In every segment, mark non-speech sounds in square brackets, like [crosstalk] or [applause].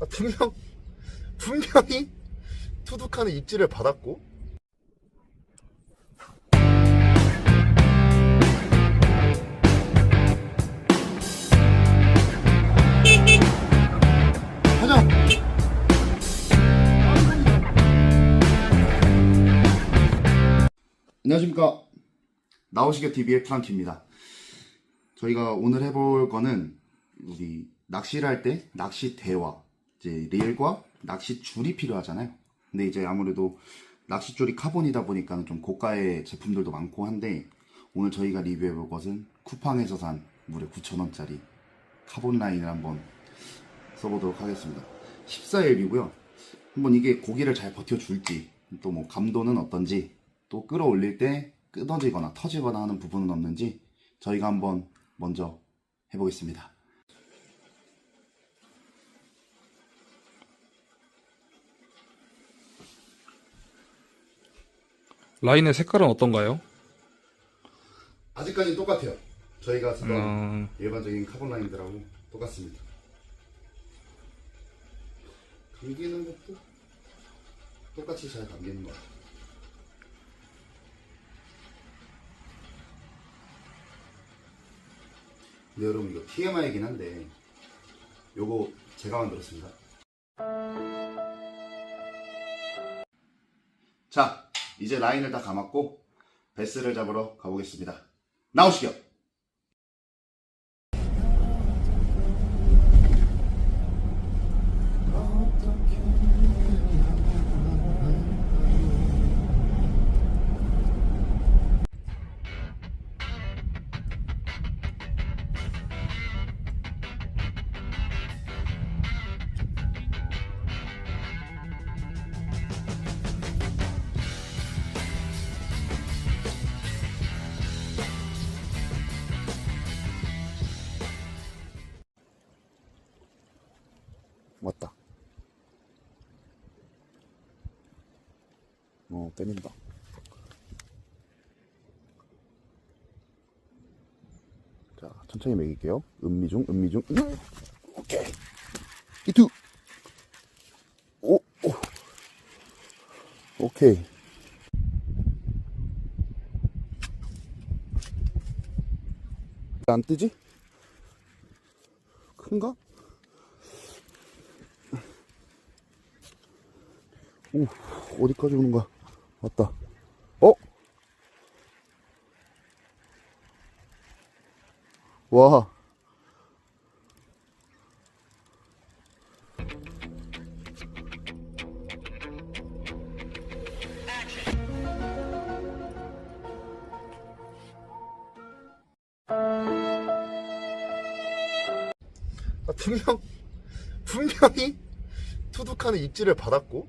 아, 분명, [laughs] 분명히 투둑하는 입지를 받았고! 안녕하십니까. 나오시게 TV의 프랑키입니다. 저희가 오늘 해볼 거는 우리 낚시를 할 때 낚시 대화 이제 릴과 낚시 줄이 필요하잖아요. 근데 이제 아무래도 낚시줄이 카본이다 보니까 좀 고가의 제품들도 많고 한데 오늘 저희가 리뷰해 볼 것은 쿠팡에서 산 무려 9,000원짜리 카본 라인을 한번 써보도록 하겠습니다. 14일이고요. 한번 이게 고기를 잘 버텨줄지 또 뭐 감도는 어떤지 또 끌어올릴 때 끊어지거나 터지거나 하는 부분은 없는지 저희가 한번 먼저 해보겠습니다. 라인의 색깔은 어떤가요? 아직까지 똑같아요. 저희가 쓰던 음, 일반적인 카본 라인들하고 똑같습니다. 감기는 것도 똑같이 잘 감기는 것 같아요. 근데 여러분 이거 TMI이긴 한데 요거 제가 만들었습니다. 자, 이제 라인을 다 감았고 베스를 잡으러 가보겠습니다. 나오시죠. 어, 때린다. 자, 천천히 먹일게요. 음미중, 음미중. 음! 오케이. 이투. 오, 오. 오케이. 안 뜨지? 큰가? 오, 어디까지 오는 거야? 왔다. 어? 와. 아, 분명, 분명히 투둑하는 입지를 받았고,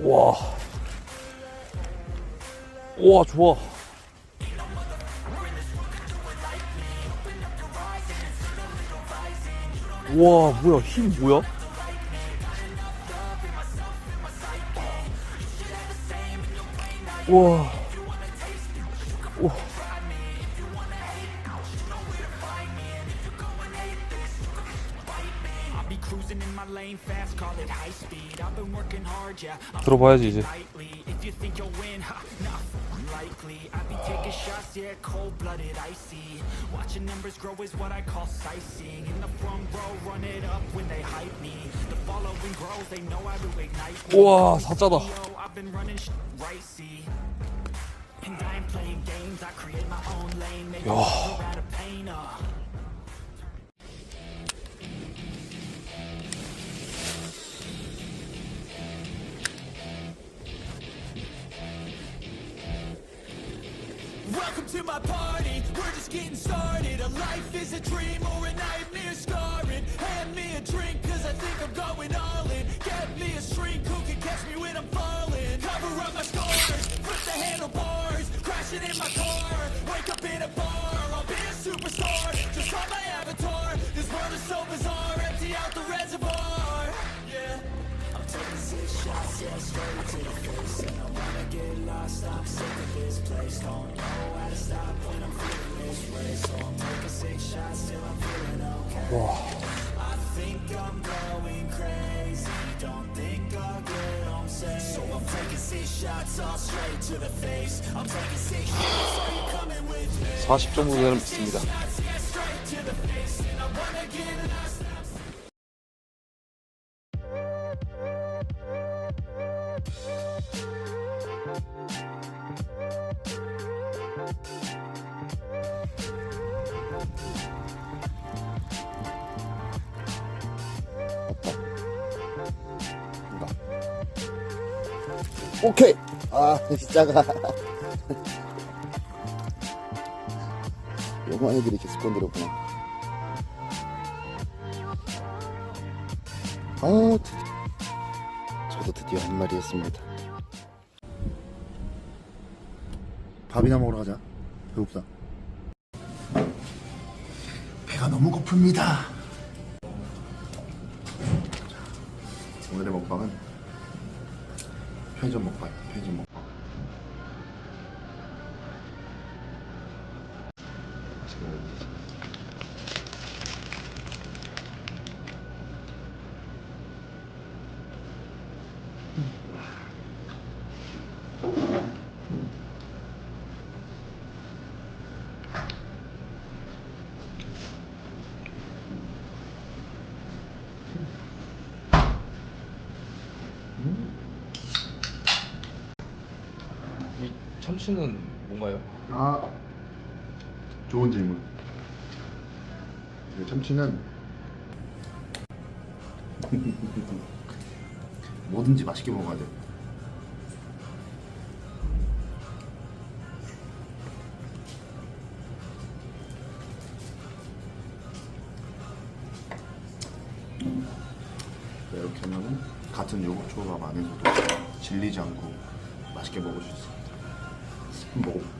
와. 와, 좋아. 와, 뭐야, 힘 뭐야? 와. 와. be cruising in my lane fast, call it high speed. I've been working hard, yeah. I'm 들어봐야지, 이제. lightly. If you think you'll win, ha, nah, unlikely. I be taking shots, yeah, cold blooded, icy. Watching numbers grow is what I call sightseeing. In the front row, run it up when they hype me. The following grows, they know how to ignite me. 우와, 사짜다. CEO, I've been running sh- right, see. And I ain't playing games, I create my own lane. Make 야. it out of pain, uh. To my party, we're just getting started. A life is a dream or a nightmare scarring. Hand me a drink, cause I think I'm going 40 정도 되는 비트입니다. 오케이. 아, [laughs] 진짜가. 요만 애들이 계속 건드렸구나. 아, 드디어. 저도 드디어 한 마리 했습니다. 밥이나 먹으러 가자. 배고프다. 배가 너무 고픕니다. 자, 오늘의 먹방은 편의점 먹방, 편의점 먹방. 참치는 뭔가요? 아, 좋은 질문. 이 참치는 [laughs] 뭐든지 맛있게 먹어야 돼. 네, 이렇게 하면은 같은 요거 초밥 안에서도 질리지 않고 맛있게 먹을 수 있습니 다. 한번 먹어.